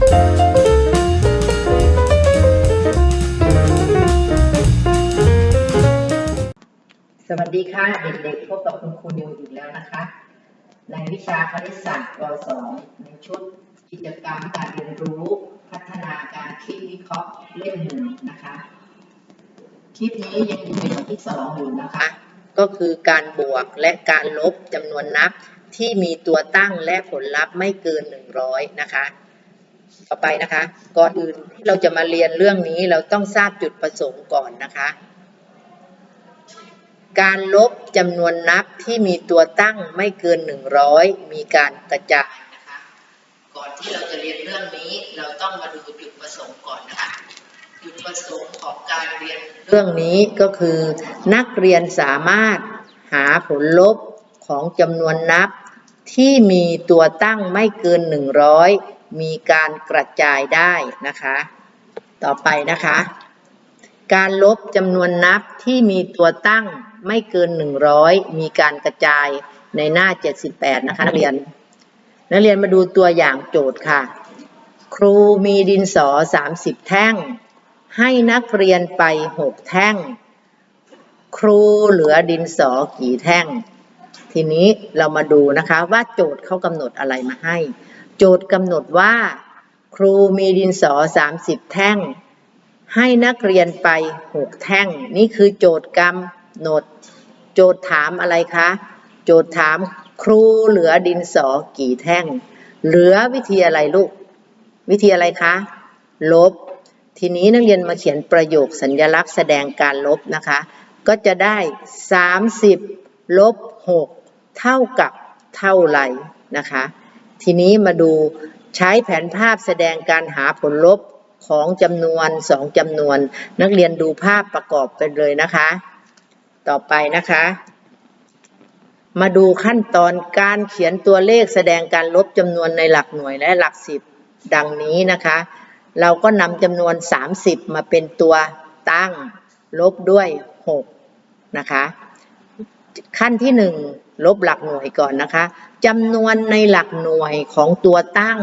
สวัสดีค่ะ เด็กๆ พบกับคุณครูนิวอีกแล้วนะคะ ในวิชาคณิตศาสตร์ป .2 ในชุดกิจกรรมการเรียนรู้พัฒนาการคิดวิเคราะห์เล่มหนึ่งนะคะ คลิปนี้ยังอยู่ในบทที่สองอยู่นะคะ ก็คือการบวกและการลบจำนวนนับที่มีตัวตั้งและผลลัพธ์ไม่เกิน 100 นะคะ ต่อไปนะคะ ก่อนอื่นที่เราจะมาเรียนเรื่องนี้เราต้องทราบจุดประสงค์ก่อนนะคะ การลบจำนวนนับที่มีตัวตั้งไม่เกิน 100 มีการกระจายนะคะ ก่อนที่เราจะเรียนเรื่องนี้เราต้องมาดูจุดประสงค์ก่อนนะคะจุดประสงค์ของการเรียนเรื่องนี้ก็คือ นักเรียนสามารถหาผลลบของจำนวนนับ ที่มีตัวตั้งไม่เกิน 100 มีการกระจายได้นะคะ ต่อไปนะคะ การลบจำนวนนับที่มีตัวตั้งไม่เกิน 100 มีการกระจายในหน้า 78 นะคะนักเรียน นักเรียนมาดูตัวอย่างโจทย์ค่ะ ครูมีดินสอ 30 แท่ง ให้นักเรียนไป 6 แท่ง ครูเหลือดินสอกี่แท่ง ทีนี้เรามาดูนะคะว่าโจทย์เขากำหนดอะไรมาให้ โจทย์กำหนดว่าครูมีดินสอ 30 แท่ง ให้นักเรียนไป 6 แท่ง นี่คือโจทย์กำหนด โจทย์ถามอะไรคะ โจทย์ถามครูเหลือดินสอกี่แท่ง เหลือวิธีอะไรลูก วิธีอะไรคะ ลบ ทีนี้นักเรียนมาเขียนประโยคสัญลักษณ์แสดงการลบนะคะ ก็จะได้ 30 ลบ 6 เท่ากับเท่าไรนะคะ ทีนี้มาดูใช้แผนภาพแสดงการหาผลลบของจำนวนสองจำนวน นักเรียนดูภาพประกอบกันเลยนะคะ ต่อไปนะคะ มาดูขั้นตอนการเขียนตัวเลขแสดงการลบจำนวนในหลักหน่วยและหลักสิบดังนี้นะคะ เราก็นำจำนวน 30 มาเป็นตัวตั้งลบด้วย 6 นะคะ ขั้นที่ 1 ลบหลักหน่วยก่อนนะคะจำนวนในหลักหน่วยของตัวตั้ง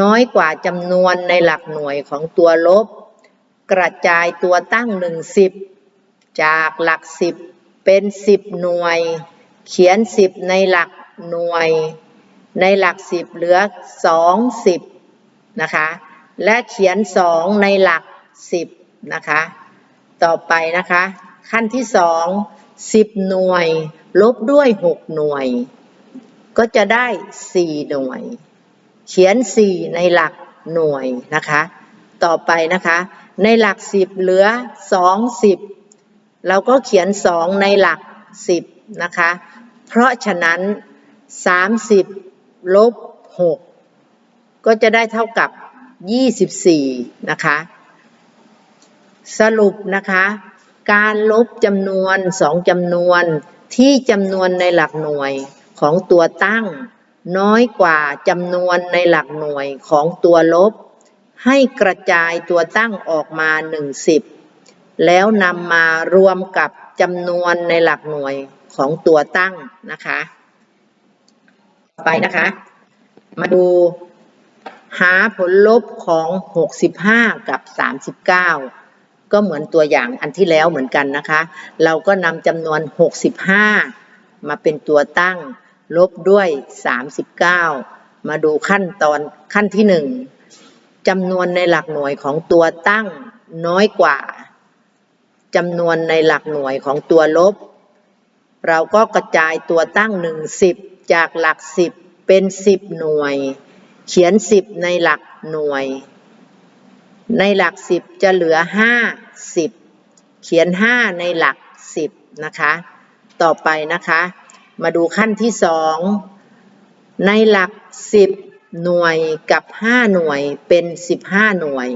น้อยกว่าจำนวนในหลักหน่วยของตัวลบ กระจายตัวตั้งหนึ่งสิบจากหลักสิบเป็นสิบหน่วย เขียนสิบในหลักหน่วย ในหลักสิบเหลือสองสิบนะคะและเขียนสองในหลักสิบนะคะ ต่อไปนะคะ ขั้นที่สองสิบหน่วย ลบด้วยหกหน่วย ก็จะได้สี่หน่วย เขียน 4 ในหลักหน่วยนะคะ ต่อไปนะคะ ในหลัก 10 เหลือ 2 10 เราก็เขียน 2 ในหลัก 10 นะคะ เพราะฉะนั้น 30 ลบ 6 ก็จะได้เท่ากับ 24 นะคะ สรุปนะคะ การลบจำนวน 2จำนวน ที่จำนวนในหลักหน่วยของตัวตั้ง น้อยกว่าจำนวนในหลักหน่วยของตัวลบ ให้กระจายตัวตั้งออกมาหนึ่งสิบแล้วนำมารวมกับจำนวนในหลักหน่วยของตัวตั้งนะคะต่อไปนะคะ มาดูหาผลลบของ 65 กับ 39 ก็เหมือนตัวอย่างอันที่แล้วเหมือนกันนะคะ เราก็นำจำนวน 65 มาเป็นตัวตั้ง ลบด้วย 39 มาดูขั้นตอนขั้นที่ 1จำนวนในหลักหน่วยของตัวตั้งน้อยกว่าจำนวนในหลักหน่วยของตัวลบ เราก็กระจายตัวตั้ง1 10จากหลัก10เป็น10หน่วย เขียน10ในหลักหน่วย ในหลัก10จะเหลือ 5 10เขียน5ในหลัก10นะคะ ต่อไปนะคะ มาดูขั้นที่สองในหลัก10หน่วยกับ5หน่วยเป็น15หน่วย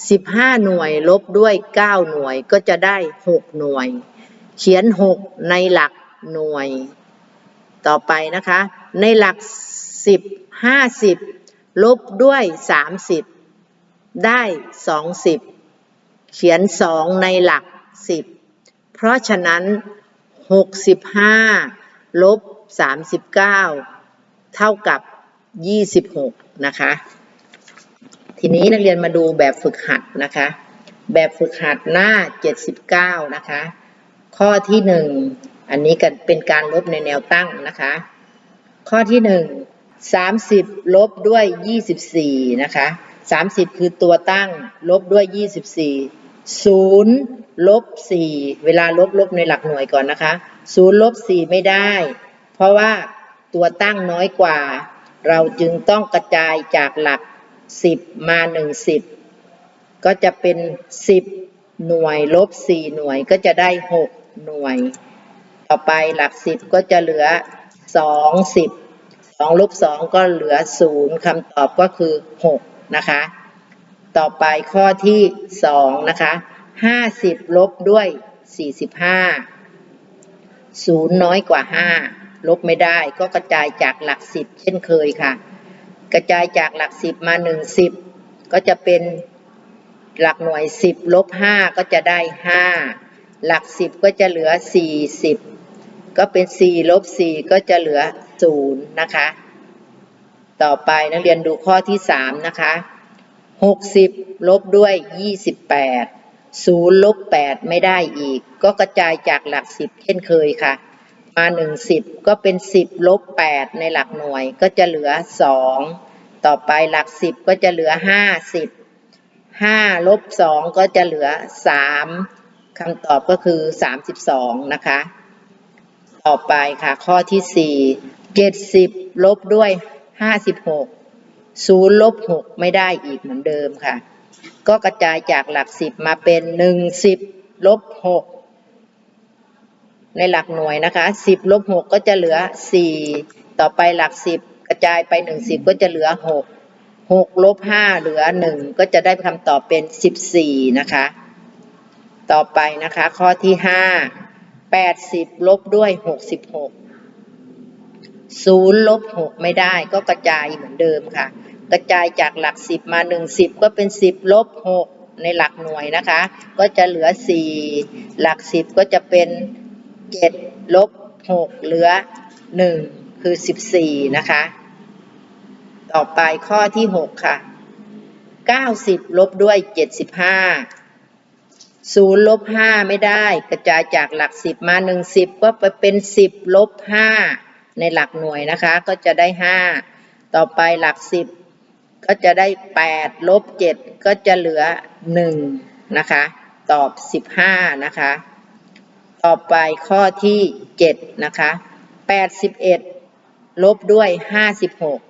15หน่วยลบด้วย9หน่วยก็จะได้6หน่วย เขียน6ในหลักหน่วย ต่อไปนะคะ ในหลัก10 50ลบด้วย30ได้20 เขียน2ในหลัก10เพราะฉะนั้น65ลบ39เท่ากับ26นะคะ ทีนี้นักเรียนมาดูแบบฝึกหัดนะคะ แบบฝึกหัดหน้า79นะคะ ข้อที่หนึ่งอันนี้กันเป็นการลบในแนวตั้งนะคะ ข้อที่หนึ่ง30ลบด้วย24นะคะ30คือตัวตั้งลบด้วย 24 0ลบ4เวลาลบลบในหลักหน่วยก่อนนะคะ0ลบ4ไม่ได้ เพราะว่าตัวตั้งน้อยกว่า เราจึงต้องกระจายจากหลัก10มา1 10ก็จะเป็น10หน่วยลบ4หน่วยก็จะได้6หน่วย ต่อไปหลัก10ก็จะเหลือ2 10 2ลบ2ก็เหลือ0คำตอบก็คือ6นะคะ ต่อไปข้อที่2นะคะ50ลบด้วย45 0น้อยกว่า5ลบไม่ได้ก็กระจายจากหลัก10เช่นเคยค่ะ กระจายจากหลัก10มา1 10ก็จะเป็นหลักหน่วย10ลบ5ก็จะได้5หลัก10ก็จะเหลือ40ก็เป็น4ลบ4ก็จะเหลือ0นะคะ ต่อไปนักเรียนดูข้อที่3นะคะ หกสิบลบด้วยยี่สิบแปดศูนย์ลบแปดไม่ได้อีก ก็กระจายจากหลักสิบเช่นเคยค่ะ มาหนึ่งสิบก็เป็นสิบลบแปดในหลักหน่วยก็จะเหลือสองต่อไปหลักสิบก็จะเหลือห้าสิบห้าลบสองก็จะเหลือสามคำตอบก็คือสามสิบสองนะคะ ต่อไปค่ะข้อที่สี่เจ็ดสิบลบด้วยห้าสิบหก ศูนย์ลบหกไม่ได้อีกเหมือนเดิมค่ะ ก็กระจายจากหลักสิบมาเป็นหนึ่งสิบลบหกในหลักหน่วยนะคะสิบลบหกก็จะเหลือสี่ต่อไปหลักสิบกระจายไปหนึ่งสิบก็จะเหลือหกหกลบห้าเหลือหนึ่งก็จะได้คำตอบเป็นสิบสี่นะคะ ต่อไปนะคะข้อที่ห้าแปดสิบลบด้วยหกสิบหก ศูนย์ลบหกไม่ได้ก็กระจายเหมือนเดิมค่ะ กระจายจากหลักสิบมาหนึ่งสิบก็เป็นสิบลบหกในหลักหน่วยนะคะ ก็จะเหลือสี่หลักสิบก็จะเป็นเจ็ดลบหกเหลือหนึ่งคือสิบสี่นะคะ ต่อไปข้อที่หกค่ะเก้าสิบลบด้วยเจ็ดสิบห้าศูนย์ลบห้าไม่ได้ กระจายจากหลักสิบมาหนึ่งสิบก็ไปเป็นสิบลบห้า ในหลักหน่วยนะคะ ก็จะได้ห้าต่อไปหลักสิบก็จะได้แปดลบเจ็ดก็จะเหลือหนึ่งนะคะ ตอบสิบห้านะคะ ต่อไปข้อที่เจ็ดนะคะแปดสิบเอ็ดลบด้วยห้าสิบหก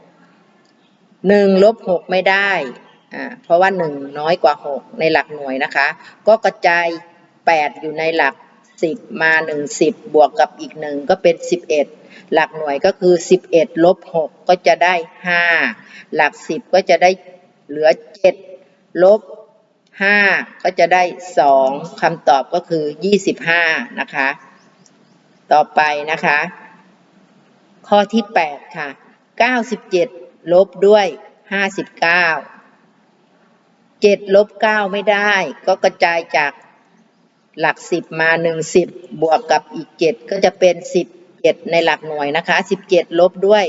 หนึ่งลบหกไม่ได้อ่าเพราะว่าหนึ่งน้อยกว่าหกในหลักหน่วยนะคะ ก็กระจายแปดอยู่ในหลัก สิบมาหนึ่งสิบบวกกับอีกหนึ่งก็เป็นสิบเอ็ดหลักหน่วยก็คือสิบเอ็ดลบหกก็จะได้ห้าหลักสิบก็จะได้เหลือเจ็ดลบห้าก็จะได้สองคำตอบก็คือยี่สิบห้านะคะ ต่อไปนะคะ ข้อที่8ค่ะ97ลบด้วย59 7ลบ9ไม่ได้ ก็กระจายจาก หลักสิบมาหนึ่งสิบบวกกับอีกเจ็ดก็จะเป็นสิบเจ็ดในหลักหน่วยนะคะสิบเจ็ดลบด้วย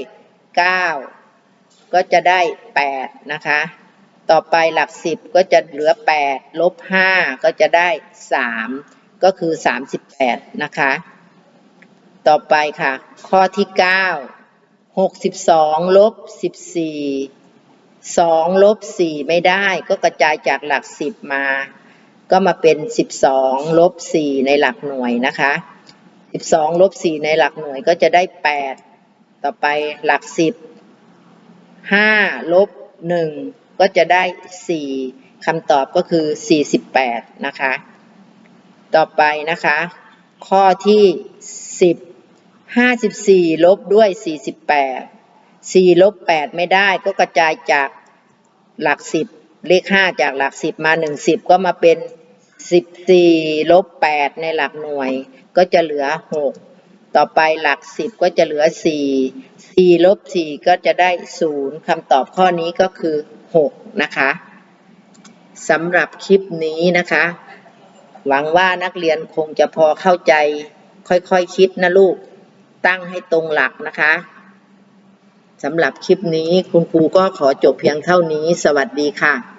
เก้าก็จะได้แปดนะคะ ต่อไปหลักสิบก็จะเหลือแปดลบห้าก็จะได้สามก็คือสามสิบแปดนะคะ ต่อไปค่ะ ข้อที่เก้าหกสิบสองลบสิบสี่สองลบสี่ไม่ได้ก็กระจายจากหลักสิบมา ก็มาเป็น 12 ลบ 4 ในหลักหน่วยนะคะ 12 ลบ 4 ในหลักหน่วยก็จะได้ 8 ต่อไปหลัก 10 5 ลบ 1 ก็จะได้ 4คำตอบก็คือ 48 นะคะ ต่อไปนะคะ ข้อที่ 10 54 ลบด้วย 48 4 ลบ 8 ไม่ได้ก็กระจายจากหลัก 10 เลข 5 จากหลัก 10 มา 1 10 ก็มาเป็น 14ลบ8ในหลักหน่วยก็จะเหลือ6ต่อไปหลัก10ก็จะเหลือ4 4ลบ4ก็จะได้0คำตอบข้อนี้ก็คือ6นะคะสำหรับคลิปนี้นะคะ หวังว่านักเรียนคงจะพอเข้าใจ ค่อยๆคคิดนะลูกตั้งให้ตรงหลักนะคะสำหรับคลิปนี้คุณครูก็ขอจบเพียงเท่านี้ สวัสดีค่ะ